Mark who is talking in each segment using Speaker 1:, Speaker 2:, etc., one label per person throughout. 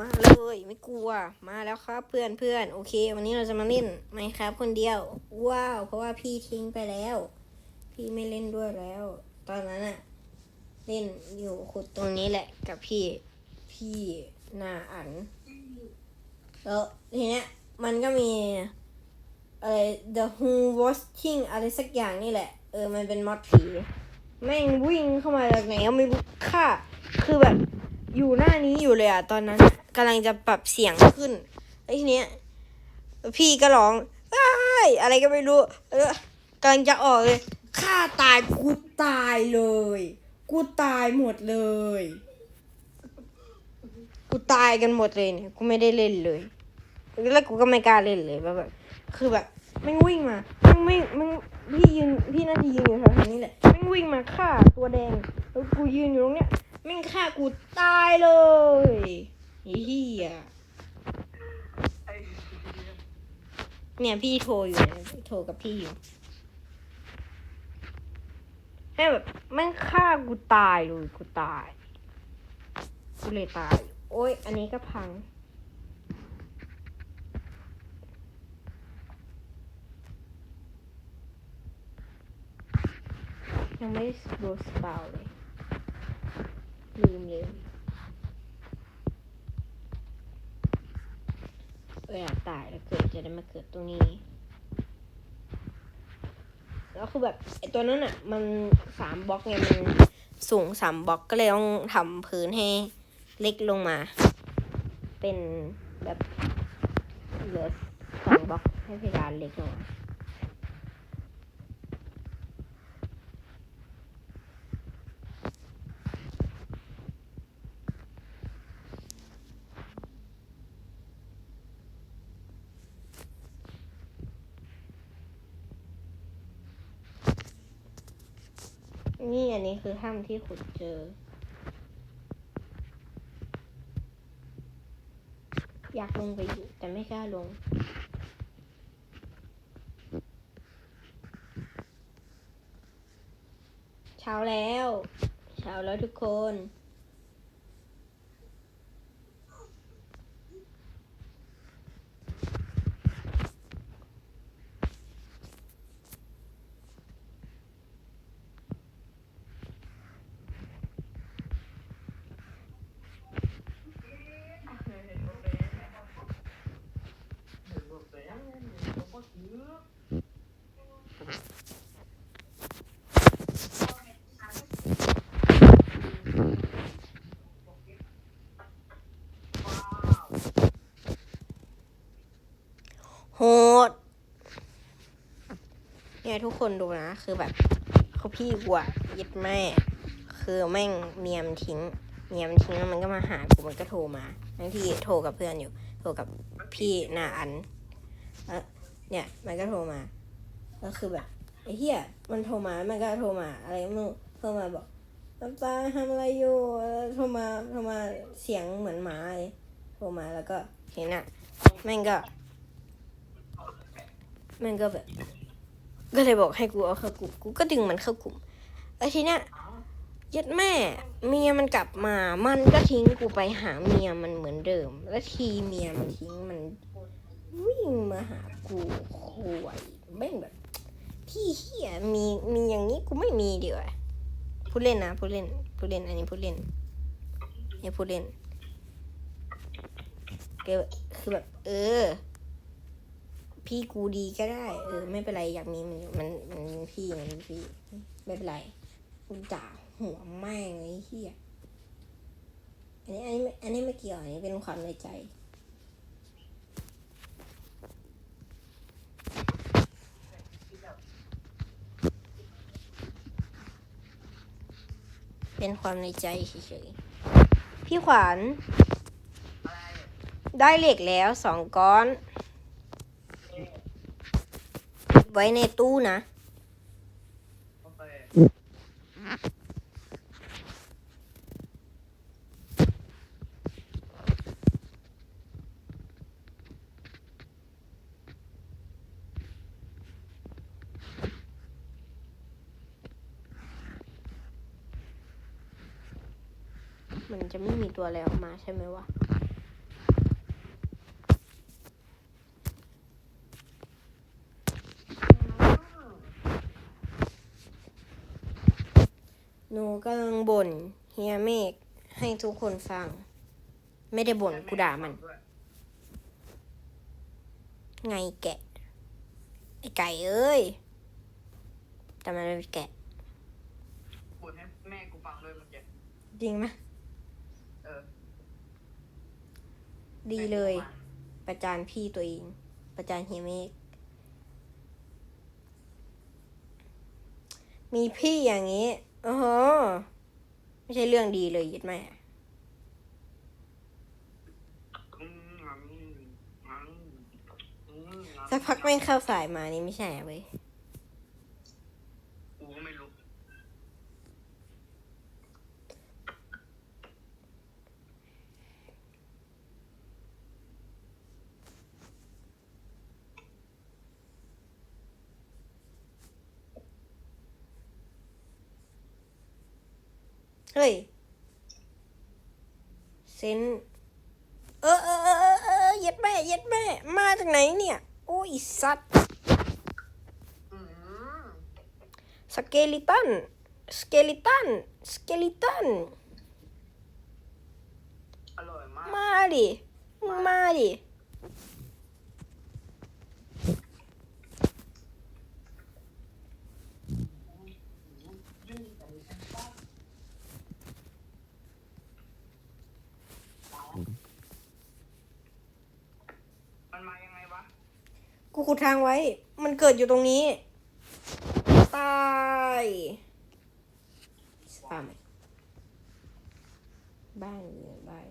Speaker 1: มาเลยไม่กลัวมาแล้วครับเพื่อนเพื่อนโอเค วันนี้เราจะมาเล่นไหมครับ คนเดียว ว้าว เพราะว่าพี่ทิ้งไปแล้ว พี่ไม่เล่นด้วยแล้ว ตอนนั้นอะเล่นอยู่ขุดตรงนี้แหละ กับพี่พี่นาอันแล้วทีเนี้ยมันก็มีอะไร the who watching อะไรสักอย่างนี่แหละ เออมันเป็นมอดผีแม่งวิ่งเข้ามาจากไหนก็ไม่รู้ค่ะ คือแบบ อยู่หน้านี้อยู่เลยอะตอนนั้นกำลังจะปรับเสียงขึ้นแล้วทีเนี้ยพี่ก็ร้องอ้ายอะไรก็ไม่รู้เออกำลังจะออกเลยฆ่าตายกูตายเลย กูตายหมดเลย กูตายกันหมดเลยเนี่ยกูไม่ได้เล่นเลยแล้วกูก็ไม่กล้าเล่นเลยแบบคือแบบม่งวิ่งมาม่งไม่แม่งพี่ยืนพี่น่าจะยืนอยู่แถวๆนี้แหละม่งวิ่งมาฆ่าตัวแดงแล้วกูยืนอยู่ตรงเนี้ย ม่งฆ่ากูตายเลยเฮียเนี่ยพี่โทรอยู่เนี่ยโทรกับพี่อยู่ให้แบบแม่งฆ่ากูตายเลยกูตายกูเลยตาย โอ้ยอันนี้ก็พังยังไม่โดนสปาวเลย ลืมลืมเอออยากตายแล้วเกิดจะได้มาเกิดตรงนี้ แล้วคือแบบไอตัวนั้นอะ มันสามบล็อกไงมันสูงสามบล็อกก็เลยต้องทำพื้นให้เล็กลงมา เป็นแบบเหลือสองบล็อกให้เพดานเล็กลงมา นี่อันนี้คือถ้ำที่ขุดเจอ อยากลงไปอยู่แต่ไม่กล้าลง เช้าแล้ว เช้าแล้วทุกคน โหด เนี่ยทุกคนดูนะ คือแบบเขาพี่กูอะยึดแม่ คือแม่งเมียมทิ้ง เมียมทิ้งแล้วมันก็มาหากูมันก็โทรมาทั้งที่โทรกับเพื่อนอยู่ โทรกับพี่หน้าอันแล้วเนี่ย มันก็โทรมาแล้วคือแบบไอ้เหี้ยมันโทรมา มันก็โทรมาอะไรม่รู้โทรมาบอกน้ำตาทำอะไรอยู่โทรมาโทรมาเสียงเหมือนหมาเลยโทรมาแล้วก็เห็นอะแม่งก็แมันก็แบบ ก็เลยบอกให้กูเอาเข้ากลุ่มกูก็ดึงมันเข้ากลุ่มแล้วทีเนี้ยยัดแม่เมียมันกลับมา มันก็ทิ้งกูไปหาเมียมันเหมือนเดิม แล้วทีเมียมันทิ้งมันวิ่งมาหากูโควยแม่งแบบพี่เฮียมีมีอย่างนี้กูไม่มีเดีกว่าพูดเล่นนะพูดเล่นพูดเล่นอันนี้พูดเล่นเนี่ยพูดเล่นก็คือแบบเออ พี่กูดีก็ได้ เออ ไม่เป็นไรอยากมีมันมันมันมีพี่มันมีพี่ไม่เป็นไรกูด่าหัวแม่งไอ้เหี้ยอันนี้อันนี้อันนี้ไม่เกี่ยวอันนี้เป็นความในใจเป็นความในใจเฉยๆ พี่ขวัญ ได้เหล็กแล้วสองก้อน ไว้ในตู้นะ มันจะไม่มีตัวอะไรออกมาใช่ไหมวะ หนู กำลังบ่นเฮียเมฆให้ทุกคนฟัง ไม่ได้บ่นกูด่ามัน
Speaker 2: ด้วย
Speaker 1: ไงแกะ ไอไก่เอ้ย แต่มันเป็นแกะ
Speaker 2: พูดให้แม่กูฟังด้วยเมื่อกี้
Speaker 1: จริงไหม
Speaker 2: เออ
Speaker 1: ดีเลย ประจานพี่ตัวเอง ประจานเฮียเมฆมีพี่อย่างนี้ โอ้โหไม่ใช่เรื่องดีเลยยึดแม่
Speaker 2: อืม
Speaker 1: สักพักแม่งเข้าสายมานี่ไม่ใช่เว้ย
Speaker 2: กูก็ไม่รู้
Speaker 1: เฮ้ยเซนเออเออเออเออเออเย็ดแม่เย็ดแม่ มาจากไหนเนี่ย โอ้ยสัตว์
Speaker 2: อืม
Speaker 1: สเกลิตันสเกลิตันสเกลิตัน
Speaker 2: อร่อยมาก
Speaker 1: มาดิมึงมาดิ
Speaker 2: มันมายังไงวะ
Speaker 1: กู ขุดทางไว้ มันเกิดอยู่ตรงนี้ ตายสปามบ้านอยู่ไหนบ้าน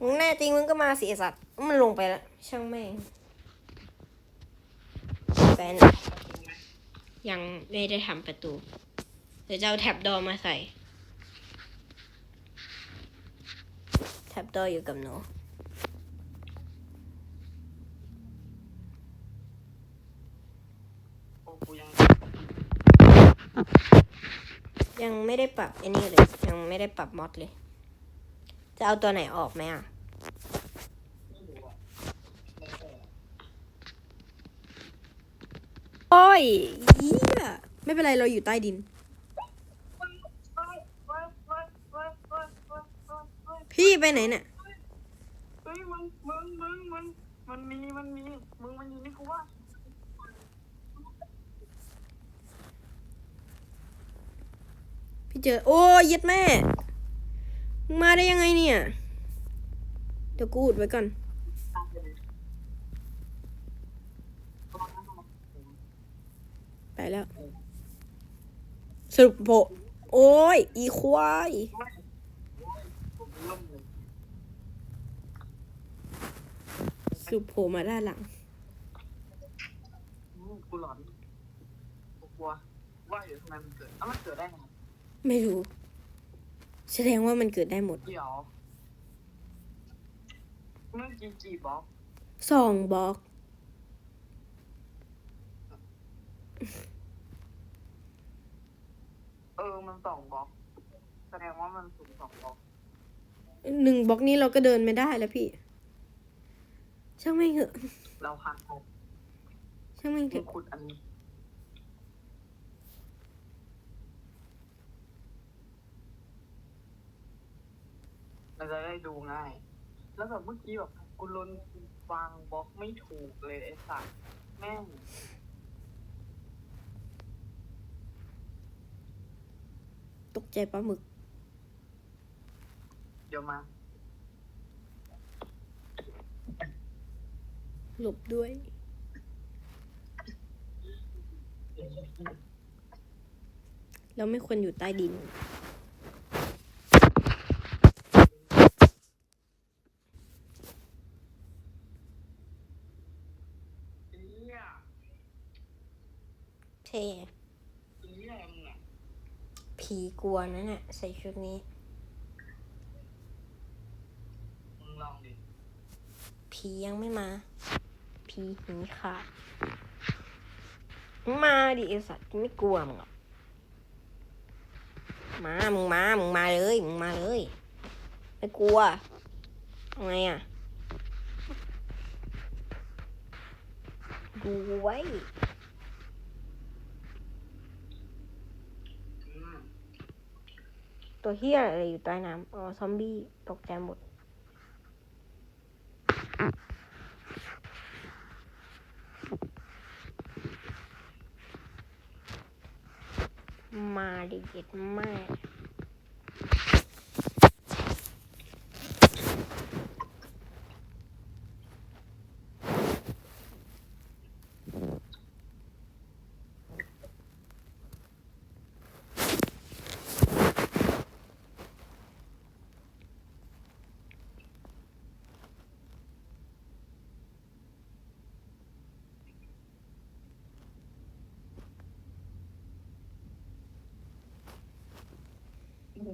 Speaker 1: มึงแน่จริงมึงก็มาสิไอ้สัตว์ มันลงไปแล้ว ช่างแม่งแฟนยังไม่ได้ทำประตู เดี๋ยวจะเอาแท็บดอมาใส่ ท็บดอร์อยู่กับหนูยังไม่ได้ปรับไอ้นี่เลย ยังไม่ได้ปรับมอดเลย จะเอาตัวไหนออกไหมอะ
Speaker 2: ไม่รู้อะ
Speaker 1: โอ้ยเยี่ยไม่เป็นไรเราอยู่ใต้ดิน พี่ไปไหนเนี่ย
Speaker 2: เฮ้ยมึงมึงมึงมึงมันมีมันมีมึงมันอยู่นี่กูว่า
Speaker 1: พี่เจอ โอ้ยเย็ดแม่มึงมาได้ยังไงเนี่ย เดี๋ยวกูอุดไว้ก่อน ไปแล้ว สรุปโผโอ้ย อีควาย สรุปโผล่มาด้านหลัง
Speaker 2: กูหลอนกูกลัวว่าอยู่ทำไมมันเกิดเอ้ามันเกิดได้ไง
Speaker 1: ไม่รู้ แสดงว่ามันเกิดได้หมด
Speaker 2: เดี๋ยวเมื่อกี้กี่บล็อก
Speaker 1: สองบล็อก
Speaker 2: เออมันสองบล็อกแสดงว่ามันสูงสองบล็อก
Speaker 1: หนึ่งบล็อกนี้เราก็เดินไม่ได้แล้วพี่ ช่างไม่งเถอะ
Speaker 2: เราหักออก
Speaker 1: ช่างไม่งเถ
Speaker 2: มึง
Speaker 1: อะ
Speaker 2: ขุดอันนี้มันจะได้ดูง่าย แล้วแบบเมื่อกี้แบบกูลนวางบล็อกไม่ถูกเลยไอ้สัตว์แม่ง
Speaker 1: ตกใจปลาหมึก
Speaker 2: เดี๋ยวมา
Speaker 1: หลบด้วย เราไม่ควรอยู่ใต้ดิน
Speaker 2: เอี้ย
Speaker 1: เท่
Speaker 2: เอี้ยมึงอะ
Speaker 1: ผีกลัวนะเนี่ยใส่ชุดนี้
Speaker 2: มึงลองดิ
Speaker 1: ผียังไม่มา ผีนีขาดมึงมาดิไอสัตว์ไม่กลัวมึงหรอกมา มึงมา มึงมาเลย มึงมาเลย ไม่กลัวทำไงอะ ดูไว้ตัวเฮียอะไรอยู่ใต้น้ำ อ๋อ ซอมบี้ ตกใจหมด มาดิเด็ดมาก อ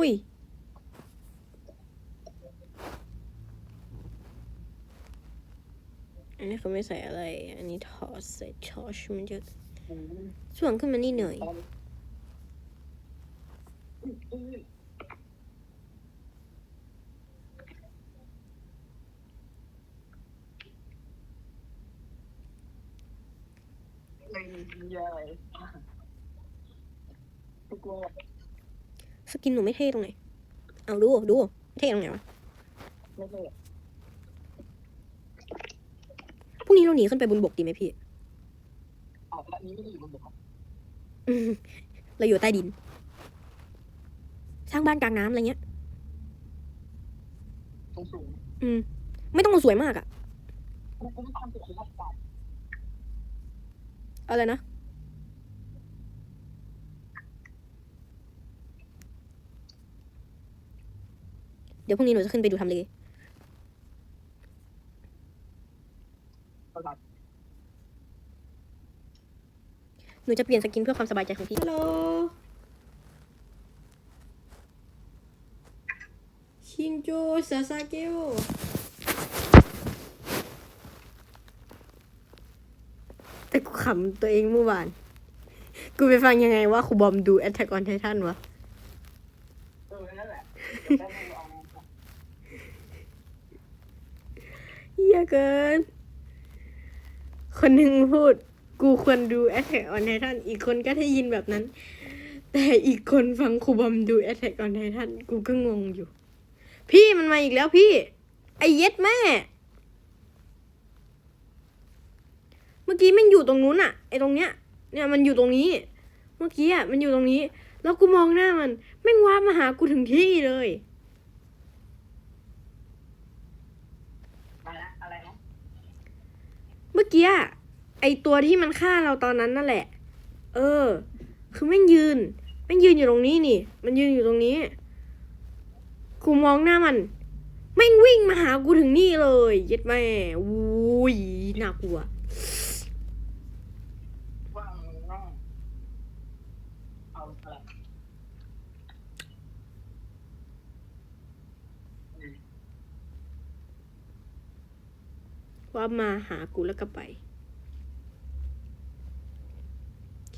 Speaker 1: ุ้ยอันนี้เขาไม่ใส่อะไร อันนี้ทอสใส่ชอชมันจะส่วนขึ้นมานิดหน่อย
Speaker 2: ตอนอืมไม่มีอะไรทุกคน
Speaker 1: สกินหนูไม่เท่ตรงไหน เอาดูดูเท่ตรงไหนวะ
Speaker 2: ไม่ใช่
Speaker 1: พรุ่งนี้เราหนีขึ้นไปบนบกดีไหมพี่
Speaker 2: ออกแล้วนี้ไม่ได้อยู่บนบก
Speaker 1: อืมเราอยู่ใต้ดิน สร้างบ้านกลางน้ำอะไรเงี้ย
Speaker 2: สูงสูง
Speaker 1: อืม ไม่ต้องมาสวยมากอะ
Speaker 2: กูกูไม่ทำตัวคุณรับใจ
Speaker 1: อะไรนะ ดี๋ยวพรุ่งนี้หนูจะขึ้นไปดูทำเล
Speaker 2: ประมาณ
Speaker 1: หนูจะเปลี่ยนสกินเพื่อความสบายใจของพี่ฮัลโหลชินโจซาซาเกโอแต่กูขำตัวเองเมื่อวาน กูไปฟังยังไงว่าครูบอมดู Attack on Titan วะ
Speaker 2: เออนั่นแหละได้ไม่เอา
Speaker 1: เหี้ ยเกิน คนหนึ่งพูด กูควรดู Attack on Titan อีกคนก็ได้ยินแบบนั้น แต่อีกคนฟังครูบอมดู Attack on Titan กูก็งงอยู่ พี่มันมาอีกแล้วพี่ ไอเย็ดแม่ เมื่อกี้มันอยู่ตรงนู้นอะไอตรงเนี้ย เนี่ยมันอยู่ตรงนี้ เมื่อกี้อะมันอยู่ตรงนี้ แล้วกูมองหน้ามันแม่งว้ามาหากูถึงที่เลย
Speaker 2: มาละอะไรนะ
Speaker 1: เมื่อกี้ไอตัวที่มันฆ่าเราตอนนั้นนั่นแหละ เออ คือแม่งยืนแม่งยืนอยู่ตรงนี้นี่ มันยืนอยู่ตรงนี้ กูมองหน้ามันแม่งวิ่งมาหากูถึงนี่เลย เย็ดแม่วุ้ยน่ากลัวา
Speaker 2: งนั่งเอาอะไรอืม
Speaker 1: ว่ามาหากูแล้วก็ไป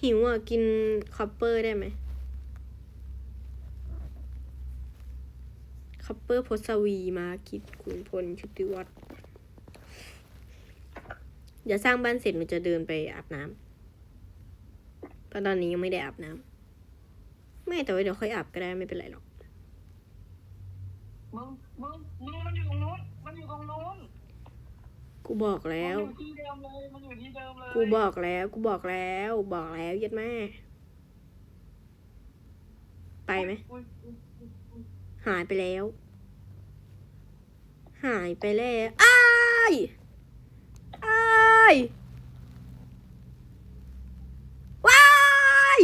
Speaker 1: หิวอะ กินคอปเปอร์ได้ไหมคอปเปอร์พศวีมาคิดกุลพลชุติวัฒน์เดี๋ยวสร้างบ้านเสร็จหนูจะเดินไปอาบน้ำเพราะตอนนี้ยังไม่ได้อาบน้ำไม่แต่ว่าเดี๋ยวค่อยอาบก็ได้ไม่เป็นไรหรอก
Speaker 2: มึงมึงมึง มันอยู่ตรงนู้น
Speaker 1: กูบอกแล้ว
Speaker 2: มันอยู่ที่เดิมเลยมันอยู่ที่เดิมเลย
Speaker 1: กูบอกแล้ว กูบอกแล้ว บอกแล้วเย็ดแม่ ไปไหม
Speaker 2: อุ๊ยอุ๊ยอุ๊ยอุ๊ย
Speaker 1: หายไปแล้ว หายไปแล้วอ้ายอ้ายว้าย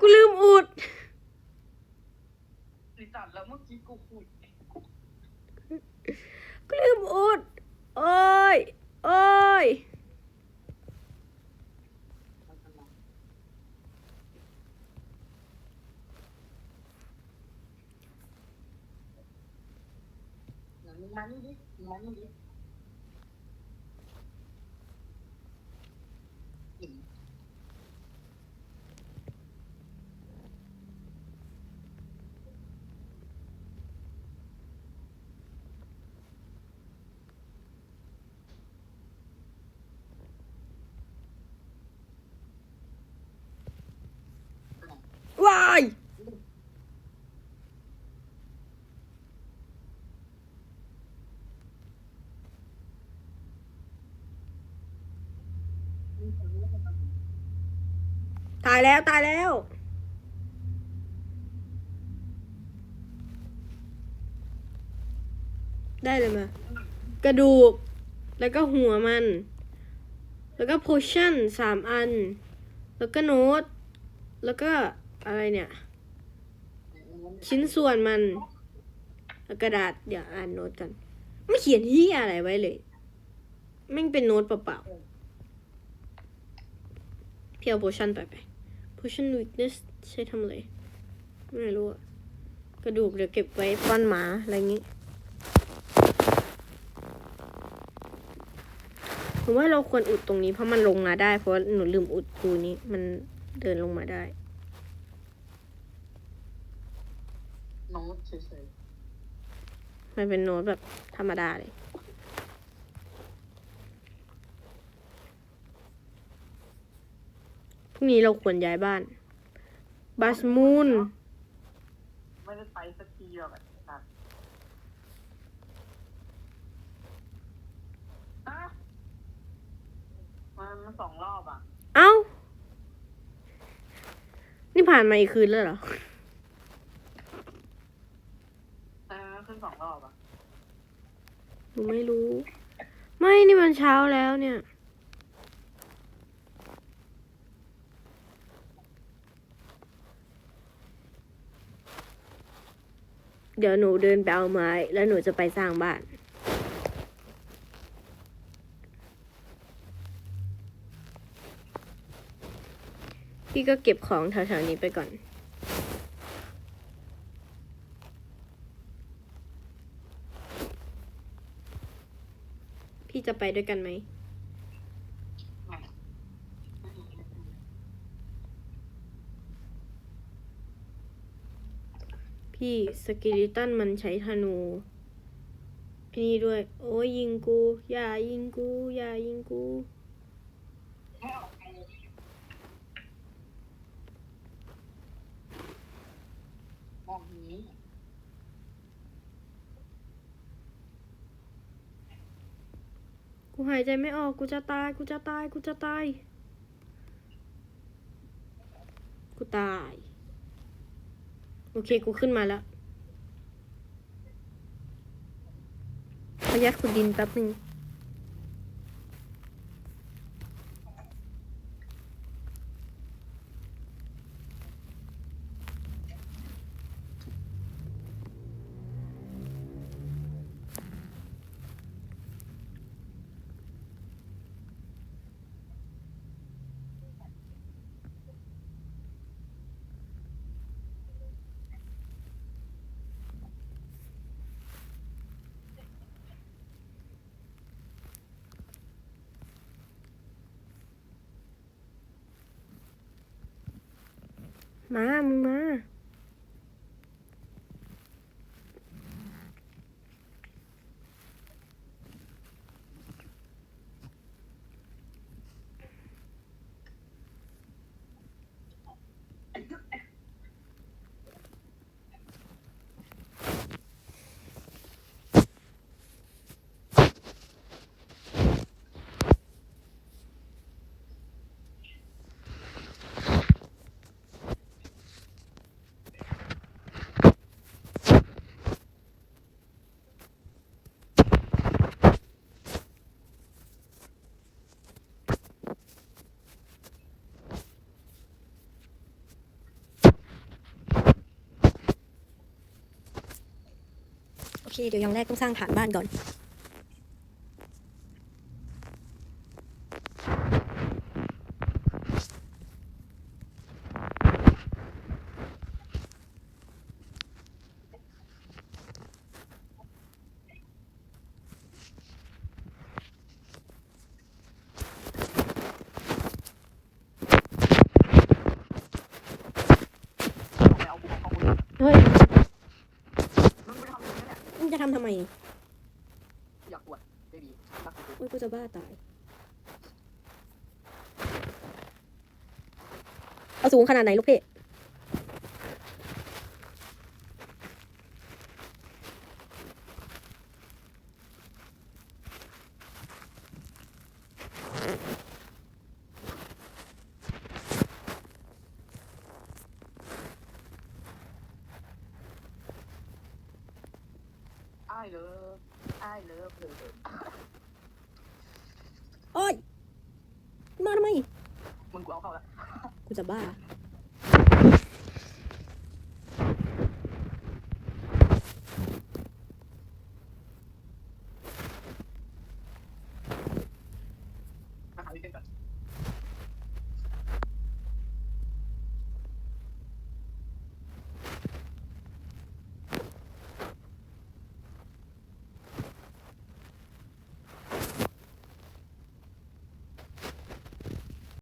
Speaker 1: กูลืมอุด
Speaker 2: ไอ้สัตว์แล้วเมื่อกี้กูคุย
Speaker 1: ปลื้มอุดโอ้ยโอ้ย
Speaker 2: มึงมานี่ดิมึงมานี่ดิอืม
Speaker 1: ตายแล้วตายแล้ว ได้เลยมากระดูก แล้วก็หัวมัน แล้วก็โพชั่นสามอัน แล้วก็โน้ต แล้วก็อะไรเนี่ย ชิ้นส่วนมัน กระดาษเดี๋ยวอ่านโน้ตกันไม่เขียนที่อะไรไว้เลยแม่งเป็นโน้ตเปล่าๆเพี่เอาโพชั่นไปไป potion weakness ใช้ทำอะไร ไม่รู้อะกระดูกเดี๋ยวเก็บไว้ปั้นหมา อะไรอย่างงี้ ผมว่าเราควรอุดตรงนี้เพราะมันลงมาได้ เพราะว่าหนูลืมอุดรูนี้ มันเดินลงมาได้
Speaker 2: โน้ตเฉย
Speaker 1: มันเป็นโน้ตแบบธรรมดาเลย รุ่งนี้เราควรย้ายบ้านบัสมูน
Speaker 2: ๆไม่ได้ไปสักทีแบบไอ้สัตว์อะมันมันสองรอบอะ
Speaker 1: เอ้า นี่ผ่านมาอีกคืนแล้วเหรอ
Speaker 2: เออขึ้นสองรอบอะ
Speaker 1: หนูไม่รู้ ไม่นี่มันเช้าแล้วเนี่ย เดี๋ยวหนูเดินไปเอาไม้ แล้วหนูจะไปสร้างบ้าน พี่ก็เก็บของแถวๆนี้ไปก่อนพี่จะไปด้วยกันไหม พี่สกิลิตันมันใช้ธนูไอ้นี่ด้วย โอ้ยยิงกู อย่ายิงกู อย่ายิงกู
Speaker 2: มองนี้
Speaker 1: กูหายใจไม่ออก กูจะตาย กูจะตาย กูจะตาย กูตายโอเคกูขึ้นมาแล้วขอยัดขุดดินแป๊บหนึ่ง มามึงมา เคเดี๋ยวอย่างแรกต้องสร้างฐานบ้านก่อน
Speaker 2: ไปเอาบุกเข้าบุก
Speaker 1: เฮ้ย
Speaker 2: มึงไปทำอะไรเนี่ย
Speaker 1: มึงจะทำทำไม
Speaker 2: อยากปวดเบบีรักกู
Speaker 1: อุ้ยกูจะบ้าตาย เอาสูงขนาดไหนลูกเพ่
Speaker 2: เลิฟไอ้เลิฟเลย
Speaker 1: โอ๊ยมาทำไม
Speaker 2: มึงกูเอาเข้าแล้ว
Speaker 1: กูจะบ้า